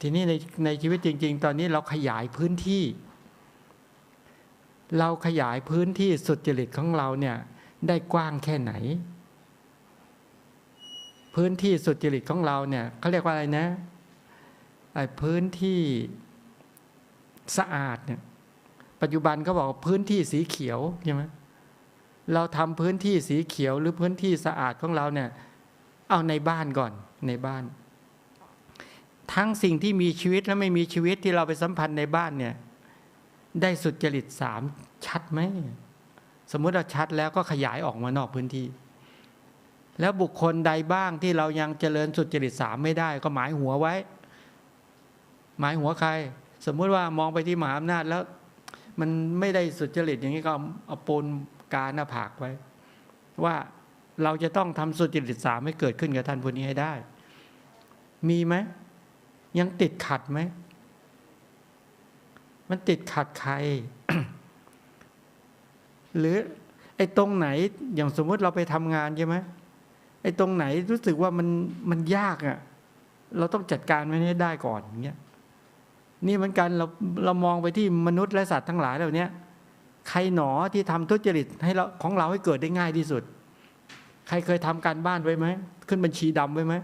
ทีนี้ในในชีวิตจริง ๆ ตอนนี้เราขยายพื้นที่ เราขยายพื้นที่สุดจริตของเราเนี่ยได้กว้างแค่ไหน พื้นที่สุดจริตของเราเนี่ยเขาเรียกว่าอะไรนะไอ้พื้นที่สะอาดเนี่ยปัจจุบันเขาบอกว่าพื้นที่สีเขียวใช่ไหมเราทำพื้นที่สีเขียวหรือพื้นที่สะอาดของเราเนี่ยเอาในบ้านก่อนในบ้าน ทั้งสิ่งที่มีชีวิตและไม่มีชีวิตที่เราไปสัมพันธ์ในบ้านเนี่ย ได้สุดจริตสามชัดไหมสมมุติเราชัดแล้วก็ขยายออกมานอกพื้นที่ แล้วบุคคลใดบ้างที่เรายังเจริญสุดจริตสามไม่ได้ ก็หมายหัวไว้ หมายหัวใคร สมมุติว่ามองไปที่มหาอำนาจแล้ว มันไม่ได้สุดจริตอย่างนี้ก็เอาปูนกาหน้าผากไว้ ว่าเราจะต้องทำสุดจริตสามให้เกิดขึ้นกับท่านผู้นี้ให้ได้ มีไหม ยังติดขัดไหม มันติดขัดใคร หรือ ไอ้ตรงไหน อย่างสมมติเราไปทำงานใช่ไหมไอ้ตรงไหนรู้สึกว่ามันมันยากอะ่ะ เราต้องจัดการมันให้ได้ก่อนอย่างเงี้ยนี่เหมือนกันเราเรามองไปที่มนุษย์และสัตว์ทั้งหลายเหล่านี้ใครหนอที่ทำทุจริตให้เราของเราให้เกิดได้ง่ายที่สุด ใครเคยทำการบ้านไว้ไหม ขึ้นบัญชีดำไว้ไหม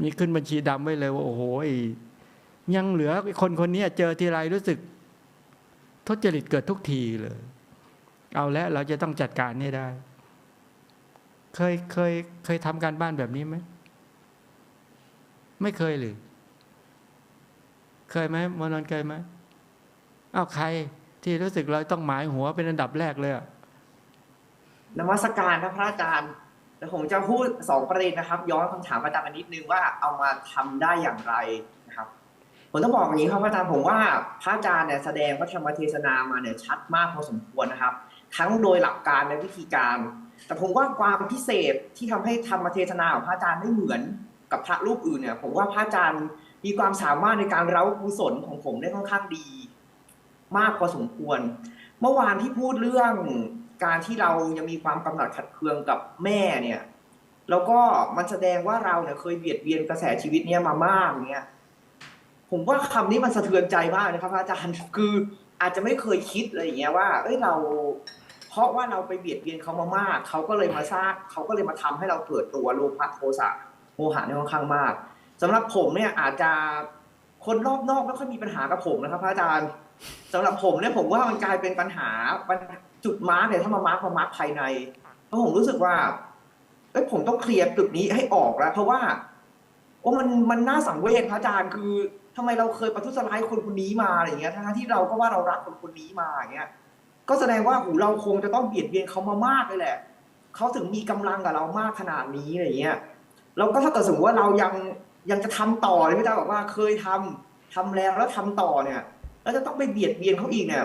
มีขึ้นบัญชีดำไว้เลยว่าโอ้โหยังเหลือคนคนนี้เจอทีไรรู้สึกทุจริตเกิดทุกทีเลย เอาแล้วเราจะต้องจัดการให้ได้ เคยเคยเคยทำการบ้านแบบนี้ไหม ไม่เคยหรือ เคยไหมมอนนเคยไหมอ้าวใครที่รู้สึกเราต้องหมายหัวเป็นอันดับแรกเลยนมัสการพระอาจารย์ แต่ผมจะพูดสองประเด็นนะครับ ย้อนคำถามอาจารย์มานิดนึงว่าเอามาทำได้อย่างไรนะครับผมต้องบอกอย่างนี้ครับพระอาจารย์ผมว่าพระอาจารย์เนี่ยแสดงพระธรรมเทศนามาเนี่ยชัดมากพอสมควรนะครับ ทั้งโดยหลักการและวิธีการ แต่ผมว่าความพิเศษที่ทำให้ธรรมเทศนาของพระอาจารย์ไม่เหมือนกับพระรูปอื่นเนี่ย ผมว่าพระอาจารย์มีความสามารถในการเร้ากุศลของผมได้ค่อนข้างดี มากพอสมควร เมื่อวานที่พูดเรื่อง การที่เรายังมีความกำหนัดขัดเคืองกับแม่เนี่ย แล้วก็มันแสดงว่าเราเนี่ยเคยเบียดเบียนกระแสชีวิตเนี่ยมามากเนี่ยผมว่าคำนี้มันสะเทือนใจมากนะครับอาจารย์คืออาจจะไม่เคยคิดอะไรอย่างเงี้ยว่าเอ้ยเรา เพราะว่าเราไปเบียดเบียนเขามามากเขาก็เลยมาสร้างเขาก็เลยมาทำให้เราเกิดตัวโลภะโทสะโมหะเนี่ยค่อนข้างมากสำหรับผมเนี่ยอาจจะคนรอบนอกไม่ค่อยมีปัญหากับผมนะครับพระอาจารย์สำหรับผมเนี่ยผมว่ามันกลายเป็นปัญหาปัญ จุดมาร์กเนี่ยถ้ามามาร์กมามาร์กภายในเพราะผมรู้สึกว่าเอ้ยผมต้องเคลียร์จุดนี้ให้ออกแล้ว เพราะว่าโอ้มันมันน่าสังเวชพระอาจารย์คือทำไมเราเคยประทุษร้ายคนคนนี้มาอะไรอย่างเงี้ยทั้งที่เราก็ว่าเรารักคนคนนี้มาอย่างเงี้ย ก็แสดงว่าหูเราคงจะต้องเบียดเบียนเขามามากเลยแหละเขาถึงมีกำลังกับเรามากขนาดนี้อะไรเงี้ยแล้วก็ถ้าเกิดสมมติว่าเรายังยังจะทำต่อเลยพี่จ้าบอกว่าเคยทำทำแล้วแล้วทำต่อเนี่ย แล้วจะต้องไปเบียดเบียนเขาอีกเนี่ย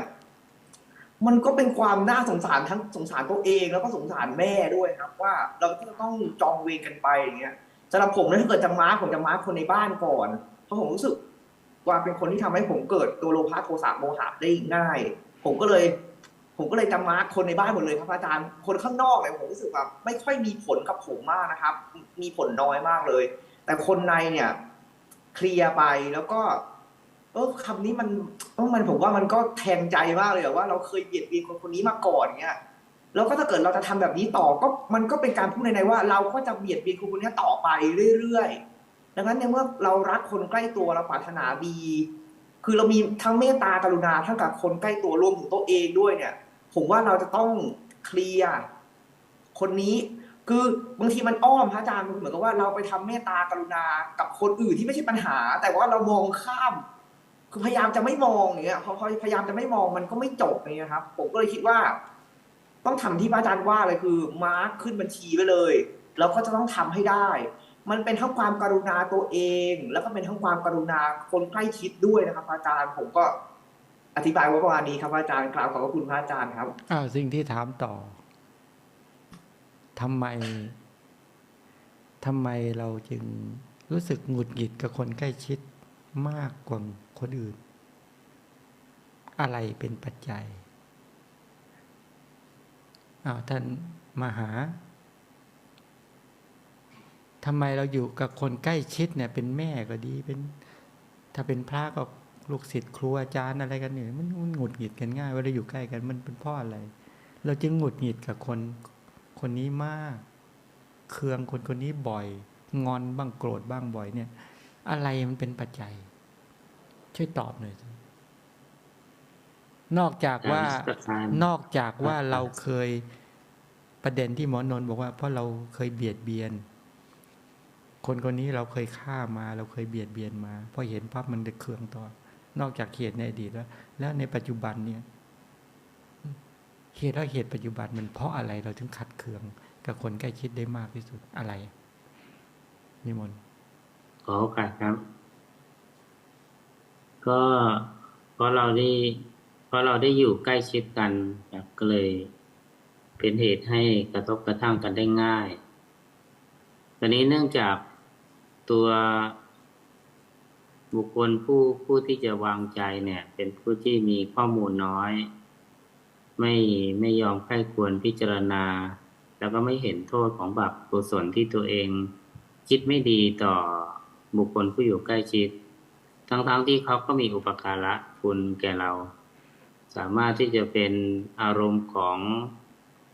มันก็เป็นความน่าสงสารทั้งสงสารตัวเองแล้วก็สงสารแม่ด้วยครับ ว่าเราต้องจองเวรกันไปอย่างเงี้ยสำหรับผมนี่ยถ้าเกิดจะมาร์คผมจะมาร์คคนในบ้านก่อน เพราะผมรู้สึกว่าเป็นคนที่ทำให้ผมเกิดตัวโลภะโทสะโมหะได้ง่าย ผมก็เลย ผมก็เลยจะมาร์คคนในบ้านหมดเลยครับอาจารย์คนข้างนอกเนี่ยผมรู้สึกว่าไม่ค่อยมีผลกับผมมากนะครับ มีผลน้อยมากเลย แต่คนในเนี่ย เคลียร์ไปแล้วก็ ออคำนี้มันเออมันผมว่ามันก็แทงใจมากเลยอะว่าเราเคยเบียดเบียนคนคนนี้มาก่อนเงี้ยแล้วก็ถ้าเกิดเราจะทำแบบนี้ต่อก็มันก็เป็นการพูดในในๆว่า เราก็จะเบียดเบียนคนคนนี้ต่อไปเรื่อยๆดังนั้นในเมื่อเรารักคนใกล้ตัวเราปรารถนาดี คือเรามีทั้งเมตตากรุณาทั้งกับคนใกล้ตัวรวมถึงตัวเองด้วยเนี่ย ผมว่าเราจะต้องเคลียร์คนนี้คือบางทีมันอ้อมพระอาจารย์มันเหมือนกับว่าเราไปทำเมตตากรุณากับคนอื่นที่ไม่ใช่ปัญหา แต่ว่าเรามองข้าม คือพยายามจะไม่มองอย่างเงี้ยพอพอพยายามจะไม่มองมันก็ไม่จบอย่างเงี้ยครับ ผมก็เลยคิดว่า ต้องทำที่พระอาจารย์ว่าเลยคือมาร์คขึ้นบัญชีไว้เลย แล้วก็จะต้องทำให้ได้ มันเป็นทั้งความกรุณาตัวเอง แล้วก็เป็นทั้งความกรุณาคนใกล้ชิดด้วยนะครับอาจารย์ผมก็อธิบายว่าประมาณนี้ครับอาจารย์กล่าวขอบพระคุณพระอาจารย์ครับอ้าสิ่งที่ถามต่อทำไมทำไมเราจึงรู้สึกหงุดหงิดกับคนใกล้ชิดมากกว่า คนอื่น อะไรเป็นปัจจัยอ้าวท่านมหาทำไมเราอยู่กับคนใกล้ชิดเนี่ย เป็นแม่ก็ดีเป็น ถ้าเป็นพระก็ลูกศิษย์ครูอาจารย์อะไรกันเนี่ยมันหงุดหงิดกันง่ายเวลาอยู่ใกล้กันมันเป็นเพ่ออะไร เราจึงหงุดหงิดกับคนคนนี้มาก เคืองคนคนนี้บ่อย งอนบ้างโกรธบ้างบ่อยเนี่ย อะไรมันเป็นปัจจัย ช่วยตอบหน่อยสินอกจากว่าสการนอกจากว่าเราเคยประเด็นที่หมอนนท์บอกว่า เพราะเราเคยเบียดเบียน คนคนนี้เราเคยฆ่ามา เราเคยเบียดเบียนมาพอเห็นปั๊บมันจะเคืองต่อ นอกจากเหตุในอดีตแล้ว แล้วในปัจจุบันเนี่ยเหตุและเหตุปัจจุบันมันเพราะอะไรเราถึงขัดเคือง กับคนใกล้ชิดได้มากที่สุดอะไรนิมนต์ขอโอกาสครับ ก็เพราะเราได้เพราะเราได้อยู่ใกล้ชิดกันครับก็เลย เป็นเหตุให้กระทบกระทั่งกันได้ง่าย ตอนนี้เนื่องจากตัวบุคคลผู้ผู้ที่จะวางใจเนี่ย เป็นผู้ที่มีข้อมูลน้อย ไม่ไม่ยอมใคร่ควรพิจารณา แล้วก็ไม่เห็นโทษของบาปกุศลที่ตัวเอง คิดไม่ดีต่อบุคคลผู้อยู่ใกล้ชิด ทั้งๆทที่เขาก็มีอุปการะคุณแก่เรา สามารถที่จะเป็นอารมณ์ของ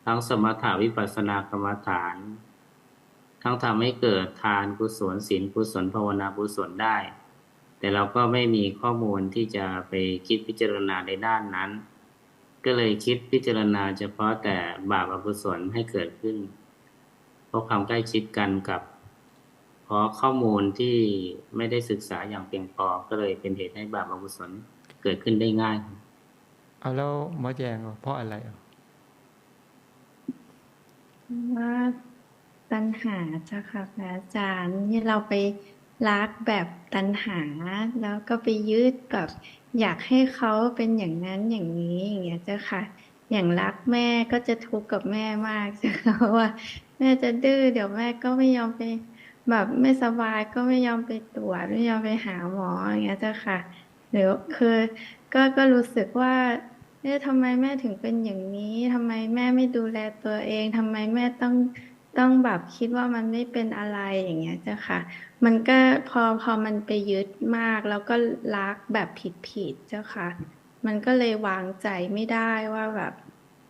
ทั้งสมถาวิปัสสนากรรมฐาน ทั้งทำให้เกิดทานกุศลศีลกุศลภาวนากุศลได้ แต่เราก็ไม่มีข้อมูลที่จะไปคิดพิจารณาในด้านนั้น ก็เลยคิดพิจารณาเฉพาะแต่บาปอกุศลให้เกิดขึ้น เพราะความใกล้ชิดกันกับ ราะข้อมูลที่ไม่ได้ศึกษาอย่างเพียงพอก็เลยเป็นเหตุให้บาปอกุศลเกิดขึ้นได้ง่ายเอาแล้วหมอแจงอะเพราะอะไรอะว่าตัณหาเจ้าค่ะพระอาจารย์ที่เราไปรักแบบตัณหา แล้วก็ไปยึดแบบอยากให้เขาเป็นอย่างนั้นอย่างนี้อย่างเงี้ยเจ้าค่ะ อย่างรักแม่ก็จะทุกข์กับแม่มากเจ้าค่ะเพราะว่า แม่จะดื้อเดี๋ยวแม่ก็ไม่ยอมไป แบบไม่สบายก็ไม่ยอมไปตรวจ ไม่ยอมไปหาหมออย่างเงี้ยเจ้าค่ะ หรือคือก็ก็รู้สึกว่าเอ๊ะทำไมแม่ถึงเป็นอย่างนี้ทำไมแม่ไม่ดูแลตัวเองทำไมแม่ต้องต้องแบบคิดว่ามันไม่เป็นอะไรอย่างเงี้ยเจ้าค่ะ มันก็พอพอมันไปยึดมาก แล้วก็รักแบบผิดผิดเจ้าค่ะ มันก็เลยวางใจไม่ได้ว่าแบบ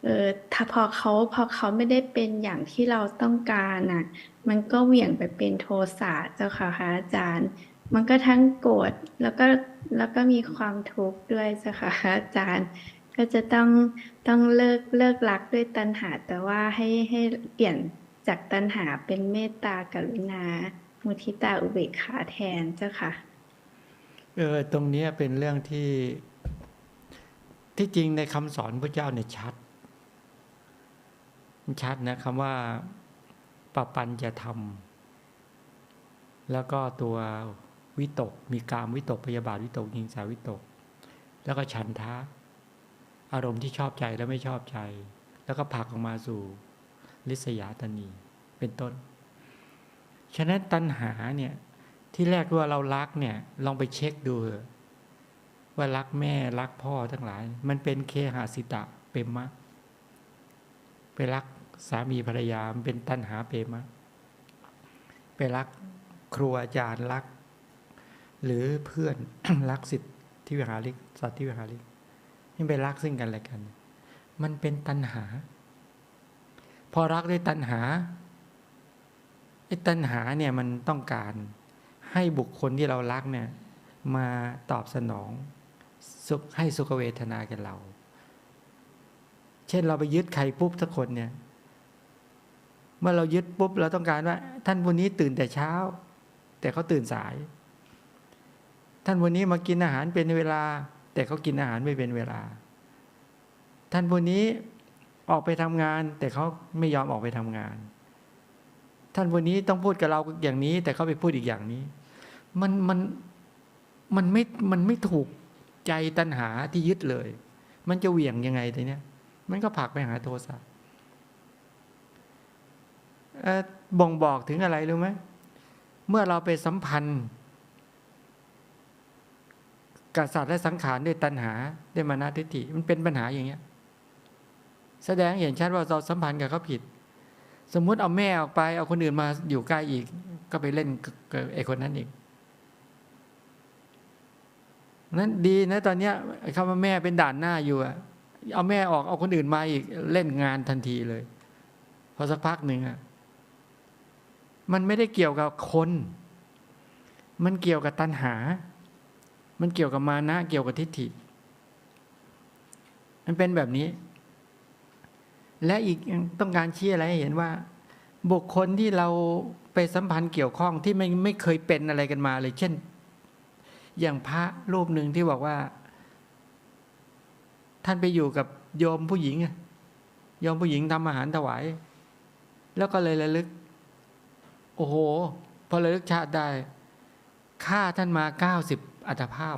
เออถ้าพอเขาพอเขาไม่ได้เป็นอย่างที่เราต้องการน่ะ มันก็เหวี่ยงไปเป็นโทสะเจ้าค่ะพระอาจารย์ มันก็ทั้งโกรธแล้วก็แล้วก็มีความทุกข์ด้วยเจ้าค่ะอาจารย์ ก็จะต้องต้องเลิกเลิกรักด้วยตัณหา แต่ว่าให้ให้เปลี่ยนจากตัณหาเป็นเมตตากรุณา มุทิตาอุเบกขาแทนเจ้าค่ะเออตรงนี้เป็นเรื่องที่ที่จริงในคำสอนพระเจ้าเนี่ยชัด ชัดนะคำว่าปปัญจะทำแล้วก็ตัววิตก มีกามวิตกพยาบาทวิตกยิงสาวิตก แล้วก็ฉันทะ อารมณ์ที่ชอบใจและไม่ชอบใจ แล้วก็ผลักออกมาสู่ ลิษยาตนีเป็นต้น ฉะนั้นตัณหาเนี่ยที่แรกว่าเรารักเนี่ยลองไปเช็คดูเถอะว่ารักแม่รักพ่อทั้งหลาย มันเป็นเคหาสิตะเปรมะ ไปรัก สามีภรรยามันเป็นตัณหาเปรมะไปรักครูอาจารย์รัก หรือเพื่อนรักสิทธิที่วิหาริกสัตว์ที่วิหาริกนี่ไปรักซึ่งกันและกัน มันเป็นตัณหา พอรักด้วยตัณหาไอ้ตัณหาเนี่ยมันต้องการให้บุคคลที่เรารักเนี่ยมาตอบสนองสุขให้สุขเวทนาแก่เรา เช่นเราไปยึดใครปุ๊บสักคนเนี่ย เมื่อเรายึดปุ๊บเราต้องการว่า ท่านวันนี้ตื่นแต่เช้า แต่เขาตื่นสาย ท่านวันนี้มากินอาหารเป็นเวลา แต่เขากินอาหารไม่เป็นเวลา ท่านวันนี้ออกไปทำงาน แต่เขาไม่ยอมออกไปทำงาน ท่านวันนี้ต้องพูดกับเราอย่างนี้ แต่เขาไปพูดอีกอย่างนี้ มันมันมันไม่มันไม่ถูกใจตัณหาที่ยึดเลย มันจะเหวี่ยงยังไงทีเนี้ย มันก็ผักไปหาโทสะ บ่งบอกถึงอะไรรู้ไหมเมื่อเราไปสัมพันธ์กับสัตว์และสังขารด้วยตัณหาด้วยมานะทิฏฐิมันเป็นปัญหาอย่างเงี้ย แสดงเห็นชัดว่าเราสัมพันธ์กับเขาผิด สมมุติเอาแม่ออกไป เอาคนอื่นมาอยู่ใกล้อีก ก็ไปเล่นกับไอ้คนนั้นอีกนั้นดีนะตอนเนี้ยคำว่าแม่เป็นด่านหน้าอยู่อะเอาแม่ออกเอาคนอื่นมาอีกเล่นงานทันทีเลย พอสักพักหนึ่งอะ มันไม่ได้เกี่ยวกับคน มันเกี่ยวกับตัณหา มันเกี่ยวกับมานะเกี่ยวกับทิฏฐิ มันเป็นแบบนี้ และอีกต้องการชี้อะไรให้เห็นว่า บุคคลที่เราไปสัมพันธ์เกี่ยวข้องที่ไม่ไม่เคยเป็นอะไรกันมาเลย เช่น อย่างพระรูปหนึ่งที่บอกว่า ท่านไปอยู่กับโยมผู้หญิงโยมผู้หญิงทำอาหารถวาย แล้วก็เลยระลึก โอ้โห พอระลึกชาติได้ฆ่าท่านมาเก้าสิบอัตภาพ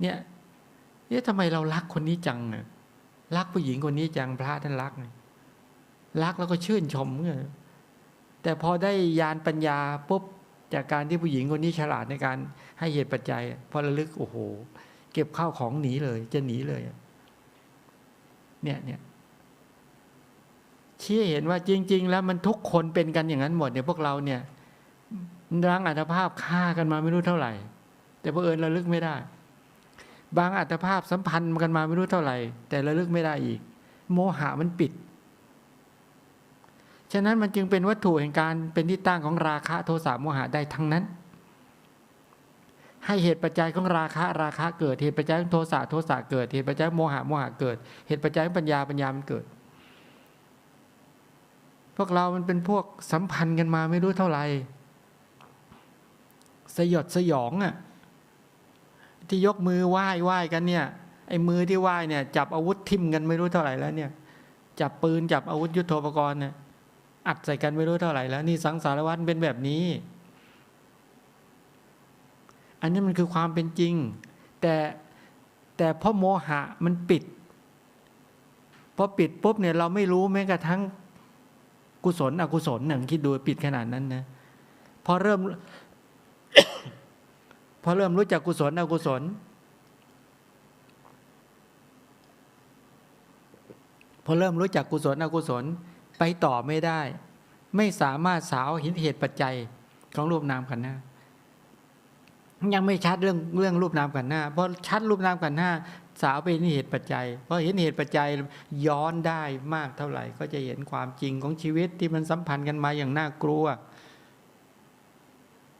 เนี่ยเนี่ยทำไมเรารักคนนี้จังเนี่ยรักผู้หญิงคนนี้จังพระท่านรักเนี่ยรักแล้วก็ชื่นชมเนี่ยแต่พอได้ยานปัญญาปุ๊บจากการที่ผู้หญิงคนนี้ฉลาดในการให้เหตุปัจจัยพอระลึกโอ้โห เก็บข้าวของหนีเลย จะหนีเลย เนี่ยเนี่ย ชี้เห็นว่าจริง ๆ แล้วมันทุกคนเป็นกันอย่างนั้นหมดเนี่ยพวกเราเนี่ยรังอัตภาพฆ่ากันมาไม่รู้เท่าไหร่ แต่เพอเอิญระลึกไม่ได้ บางอัตภาพสัมพันธ์กันมาไม่รู้เท่าไหร่ แต่ระลึกไม่ได้อีก โมหะมันปิด ฉะนั้นมันจึงเป็นวัตถุแห่งการเป็นที่ตั้งของราคะโทสะโมหะได้ทั้งนั้น ให้เหตุปัจจัยของราคะราคะเกิดเหตุปัจจัยของโทสะโทสะเกิดเหตุปัจจัยโมหะโมหะเกิด เหตุปัจจัยของปัญญาปัญญามันเกิด พวกเรามันเป็นพวกสัมพันธ์กันมาไม่รู้เท่าไหร่สยดสยองอะ่ะที่ยกมือไหว้ไหว้กันเนี่ย ไอ้มือที่ไหว้เนี่ย จับอาวุธทิ่มกันไม่รู้เท่าไหร่แล้วเนี่ย จับปืนจับอาวุธยุโทโธปกรณ์เนี่ยอัดใส่กันไม่รู้เท่าไหร่แล้วนี่สังสารวัฏเป็นแบบนี้ อันนี้มันคือความเป็นจริง แต่แต่เพราะโมหะมันปิดพอปิดปุ๊บเนี่ยเราไม่รู้แม้กระทั่ง กุศลอกุศลหนึ่งคิดดูปิดขนาดนั้นนะพอเริ่ม พอเริ่มรู้จักกุศลอกุศล พอเริ่มรู้จักกุศลอกุศลไปต่อไม่ได้ ไม่สามารถสาวเห็นเหตุปัจจัยของรูปนามขันธ์หน้ายังไม่ชัดเรื่องเรื่องรูปนามขันธ์หน้าพราะชัดรูปนามขันธ์หน้า สาวไปเห็นเหตุปัจจัยเพอเห็นเหตุปัจจัยย้อนได้มากเท่าไหร่ ก็จะเห็นความจริงของชีวิตที่มันสัมพันธ์กันมาอย่างน่ากลัว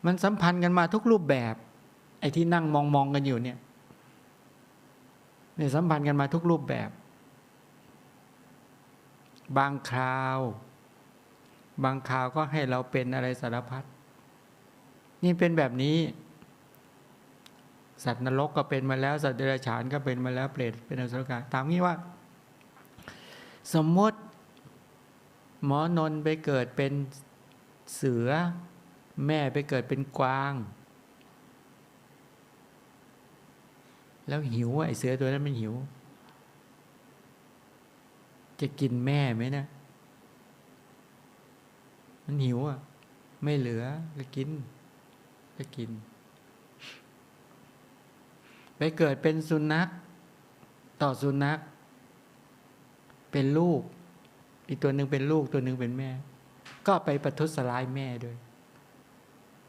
มันสัมพันธ์กันมาทุกรูปแบบ ไอ้ที่นั่งมองมองกันอยู่เนี่ยเนี่ยสัมพันธ์กันมาทุกรูปแบบ บางคราว บางคราวก็ให้เราเป็นอะไรสารพัดนี่เป็นแบบนี้ สัตว์นรกก็เป็นมาแล้ว สัตว์เดรัจฉานก็เป็นมาแล้วเปรตเป็นอสุรกายตามนี้ว่า สมมติหมอนนไปเกิดเป็นเสือ แม่ไปเกิดเป็นกวาง แล้วหิวอะไอเสือตัวนั้นมันหิว จะกินแม่ไหมนะ มันหิวอะ ไม่เหลือก็กิน ก็กิน ไปเกิดเป็นสุนัข ต่อสุนัข เป็นลูก อีกตัวหนึ่งเป็นลูกตัวหนึ่งเป็นแม่ ก็ไปประทุษร้ายแม่ด้วย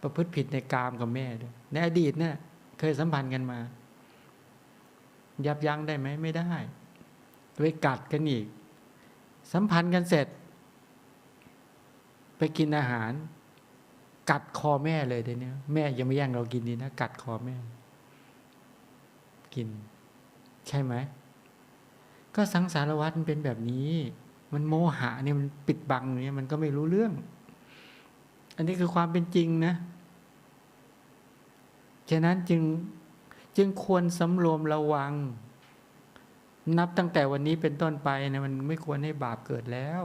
ประพฤติผิดในกามกับแม่ด้วยในอดีตเนี่ยเคยสัมพันธ์กันมา ยับยั้งได้ไหมไม่ได้ไปกัดกันอีก สัมพันธ์กันเสร็จ ไปกินอาหาร กัดคอแม่เลยเดี๋ยวนี้แม่ยังไม่แย่งเรากินดีนะ กัดคอแม่ กิน ใช่ไหม ก็สังสารวัฏมันเป็นแบบนี้ มันโมหะเนี่ยมันปิดบังเนี่ยมันก็ไม่รู้เรื่อง อันนี้คือความเป็นจริงนะ ฉะนั้นจึงจึงควรสำรวมระวัง นับตั้งแต่วันนี้เป็นต้นไปนะมันไม่ควรให้บาปเกิดแล้ว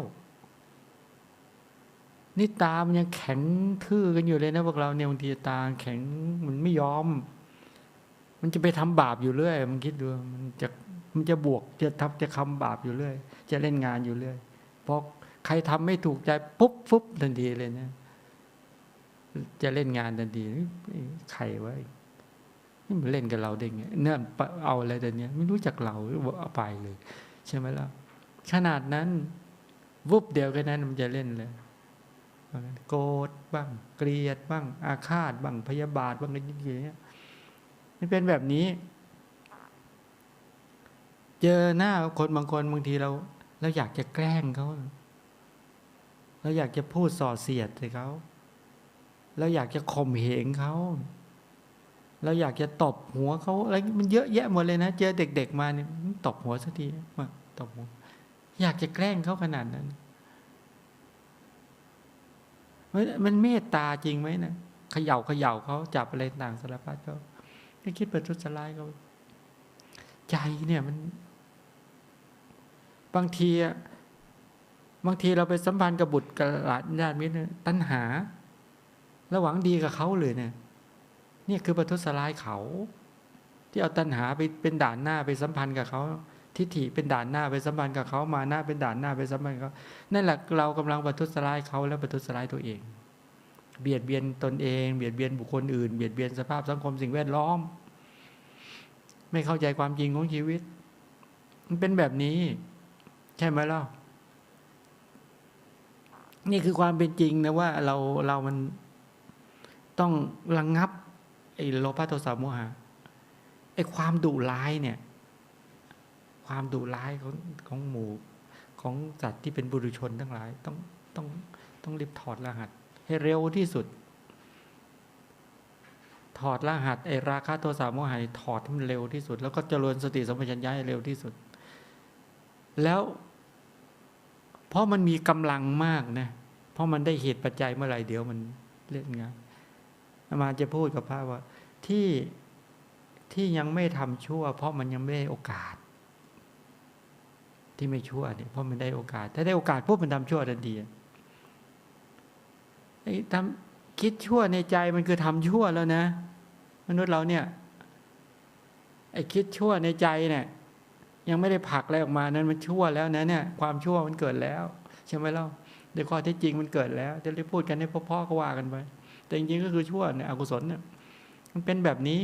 นี่ตามันยังแข็งทื่อกันอยู่เลยนะพวกเราเนี่ยบางทีตาแข็งมันไม่ยอม มันจะไปทำบาปอยู่เรื่อย มันคิดดูมันจะมันจะบวกจะทับจะคำบาปอยู่เรื่อย จะเล่นงานอยู่เรื่อยพอใครทำไม่ถูกใจปุ๊บฟุ๊บทันทีเลยนะจะเล่นงานทันทีใครวะนี่มันเล่นกับเราได้ไงเนี่ยเอาอะไรแต่เนี้ยไม่รู้จักเราเอาไปเลย ใช่ไหมล่ะขนาดนั้นวุบเดียวแค่นั้นมันจะเล่นเลยโกรธบ้าง เกลียดบ้าง อาฆาตบ้างพยาบาทบ้างอะไรอย่างเงี้ย มันเป็นแบบนี้ เจอหน้าคนบางคนบางทีเราเราอยากจะแกล้งเขาเราอยากจะพูดส่อเสียดใส่เขาเราอยากจะข่มเหงเขาเราอยากจะตบหัวเขาอะไรมันเยอะแยะหมดเลยนะเจอเด็ก ๆ มาเนี่ยตบหัวสักทีมาตบหัวอยากจะแกล้งเขาขนาดนั้นมันมันเมตตาจริงไหมนะเขย่าเขย่าเขาจับอะไรต่างสารพัดเขา ไม่คิดประทุษร้ายเขาใจเนี่ยมัน บางทีอะบางทีเราไปสัมพันธ์กับบุตรกับหลานญาติมิตรตัณหา ระหวังดีกับเขาเลยเนี่ยนี่คือประทุษร้ายเขา ที่เอาตัณหาไปเป็นด่านหน้าไปสัมพันธ์กับเขาทิฏฐิเป็นด่านหน้าไปสัมพันธ์กับเขามาหน้าเป็นด่านหน้าไปสัมพันธ์เขานั่นแหละเรากำลังประทุษร้ายเขาและประทุษร้ายตัวเอง เบียดเบียนตนเอง เบียดเบียนบุคคลอื่น เบียดเบียนสภาพสังคมสิ่งแวดล้อม ไม่เข้าใจความจริงของชีวิต มันเป็นแบบนี้ ใช่ไหมล่ะนี่คือความเป็นจริงนะว่าเราเรามันต้องระงงับไอ้โลภะโทสะโมหะไอ้ความดุร้ายเนี่ย ความดุร้ายของของหมู่ของสัตว์ที่เป็นบุรุชนทั้งหลาย ต้องต้องต้องรีบถอดรหัส ให้เร็วที่สุด ถอดรหัสไอ้ราคะโทสะโมหะถอดให้มันเร็วที่สุด แล้วก็เจริญสติสัมปชัญญะให้เร็วที่สุด แล้ว เพราะมันมีกำลังมากนะเพราะมันได้เหตุปัจจัยเมื่อไหร่เดี๋ยวมันเล่นงานมาจะพูดกับพระว่าที่ที่ยังไม่ทำชั่ว เพราะมันยังไม่ได้โอกาส ที่ไม่ชั่วเนี่ยเพราะมันได้โอกาส ถ้าได้โอกาสปุ๊บมันทำชั่วทันทีไอ้ทำ คิดชั่วในใจมันคือทำชั่วแล้วนะ มนุษย์เราเนี่ยไอ้คิดชั่วในใจเนี่ย ยังไม่ได้ผลักอะไรออกมานั้นมันชั่วแล้วนะเนี่ยความชั่วมันเกิดแล้วใช่ไหมเล่าโดยข้อเท็จจริงมันเกิดแล้วจะได้พูดกันให้พ่อๆก็ว่ากันไปแต่จริงๆก็คือชั่วเนี่ยอกุศลเนี่ยมันเป็นแบบนี้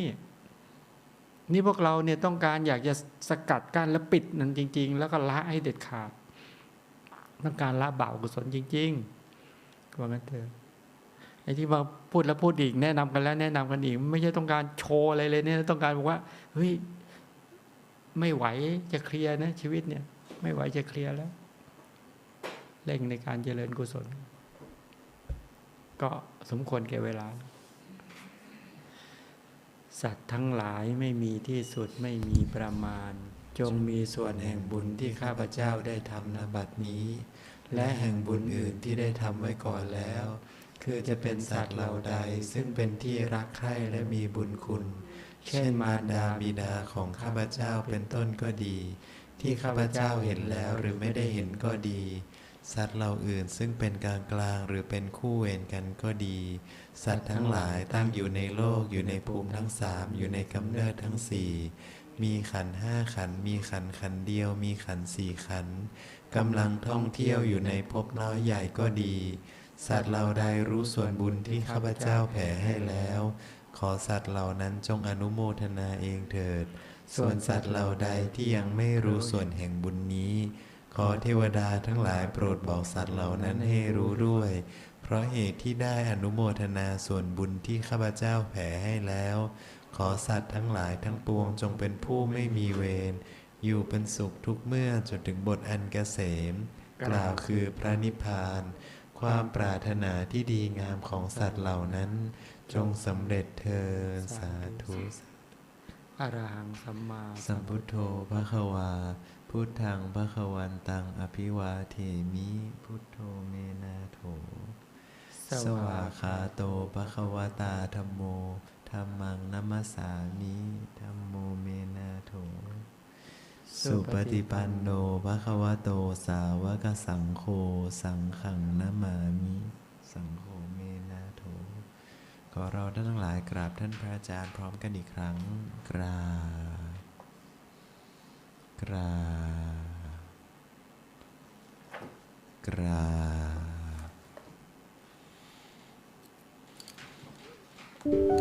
นี่พวกเราเนี่ยต้องการอยากจะสกัดกั้นและปิดนั่นจริง ๆ แล้วก็ละให้เด็ดขาด ต้องการละบาปอกุศลจริง ๆว่างั้นเถอะ ไอ้ที่มาพูดแล้วพูดอีกแนะนำกันแล้ว แนะนำกันอีก ไม่ใช่ต้องการโชว์อะไรเลยเนี่ยต้องการบอกว่าเฮ้ยไม่ไหวจะเคลียร์นะ ชีวิตเนี่ย ไม่ไหวจะเคลียร์แล้วเร่งในการเจริญกุศล ก็สมควรแก่เวลา สัตว์ทั้งหลายไม่มีที่สุดไม่มีประมาณ จงมีส่วนแห่งบุญที่ข้าพเจ้าได้ทำนบัดนี้ และแห่งบุญอื่นที่ได้ทำไว้ก่อนแล้ว คือจะเป็นสัตว์เหล่าใดซึ่งเป็นที่รักใคร่และมีบุญคุณ เช่นมารดาบิดาของข้าพเจ้าเป็นต้นก็ดี ที่ข้าพเจ้าเห็นแล้วหรือไม่ได้เห็นก็ดี สัตว์เหล่าอื่นซึ่งเป็นกลางกลางหรือเป็นคู่เวรกันก็ดี สัตว์ทั้งหลายตั้งอยู่ในโลกอยู่ในภูมิทั้งสามอยู่ในกำเนิดทั้งสี่มีขันห้าขัน มีขันขันเดียว มีขันสี่ขันกำลังท่องเที่ยวอยู่ในภพน้อยใหญ่ก็ดี สัตว์เหล่าใดรู้ส่วนบุญที่ข้าพเจ้าแผ่ให้แล้ว ขอสัตว์เหล่านั้นจงอนุโมทนาเองเถิด ส่วนสัตว์เหล่าใดที่ยังไม่รู้ส่วนแห่งบุญนี้ ขอเทวดาทั้งหลายโปรดบอกสัตว์เหล่านั้นให้รู้ด้วย เพราะเหตุที่ได้อนุโมทนาส่วนบุญที่ข้าพเจ้าแผ่ให้แล้ว ขอสัตว์ทั้งหลายทั้งปวงจงเป็นผู้ไม่มีเวรอยู่เป็นสุขทุกเมื่อจนถึงบทอันเกษม กล่าวคือพระนิพพาน ความปรารถนาที่ดีงามของสัตว์เหล่านั้น จงสำเร็จเทินสาธุอรหังสัมมาสัมพุทโธพระควา พุทธังพระควันตังอภิวาเทมิ พุทโธเมนาโถ สวาคาโตพระควตาธรรมโมธรรมังนัมสสามิธรรมโมเมนาโถ สุปฏิปันโนพระควะโตสาวกสังโฆสังขังนามามิสังโฆเมนาโถขอเราท่านทั้งหลายกราบท่านพระอาจารย์พร้อมกันอีกครั้งกราบกราบกรา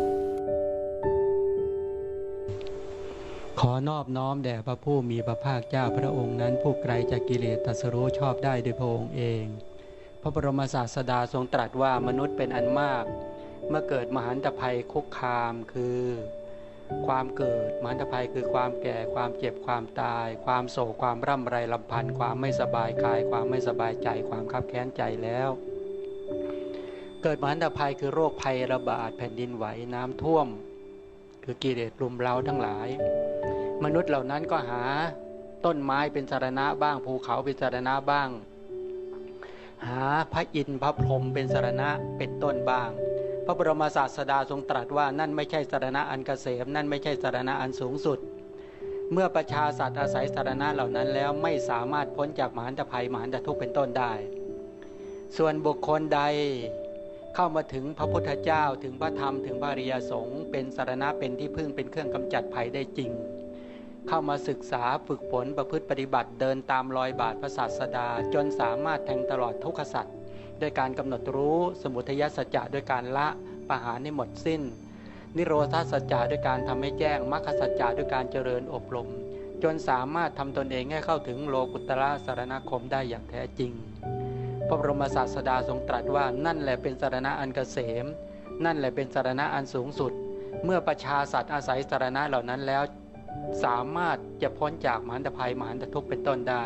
บ นอบน้อมแด่พระผู้มีพระภาคเจ้าพระองค์นั้นผู้ไกลจากกิเลสตัสรู้ชอบได้โดยพระองค์เอง พระบรมศาสดาทรงตรัสว่ามนุษย์เป็นอันมาก เมื่อเกิดมหันตภัยคุกคามคือ ความเกิดมหันตภัยคือความแก่ความเจ็บความตาย ความโศกความร่ำไรลำพันธ์ความไม่สบายกาย ความไม่สบายใจ ความคับแค้นใจแล้ว เกิดมหันตภัยคือโรคภัยระบาดแผ่นดินไหวน้ำท่วม คือกิเลสรุมเร้าทั้งหลาย มนุษย์เหล่านั้นก็หาต้นไม้เป็นสารณะบ้างภูเขาเป็นสารณะบ้าง หาพระอินทร์พระพรหมเป็นสารณะเป็นต้นบ้าง พระบรมศาสดาทรงตรัสว่านั่นไม่ใช่สารณะอันเกษม นั่นไม่ใช่สารณะอันสูงสุด เมื่อประชาสัตว์อาศัยสารณะเหล่านั้นแล้วไม่สามารถพ้นจากมหันตภัยมหันตทุกข์เป็นต้นได้ ส่วนบุคคลใดเข้ามาถึงพระพุทธเจ้าถึงพระธรรมถึงพระริยสงฆ์เป็นสารณะเป็นที่พึ่งเป็นเครื่องกำจัดภัยได้จริง เข้ามาศึกษาฝึกฝนประพฤติปฏิบัติเดินตามรอยบาทพระศาสดา จนสามารถแทงตลอดทุกขสัตว์ด้วยการกำหนดรู้สมุทัยสัจจะด้วยการละปะหารให้หมดสิ้น นิโรธาสัจจะด้วยการทำให้แจ้งมรรคสัจจะด้วยการเจริญอบรม จนสามารถทำตนเองให้เข้าถึงโลกุตระสารณคมได้อย่างแท้จริง พระบรมศาสดาทรงตรัสว่านั่นแหละเป็นสารณะอันเกษม นั่นแหละเป็นสารณะอันสูงสุด เมื่อประชาสัตว์อาศัยสารณะเหล่านั้นแล้ว สามารถจะพ้นจากมหันตภัยมหันตทุกข์เป็นต้นได้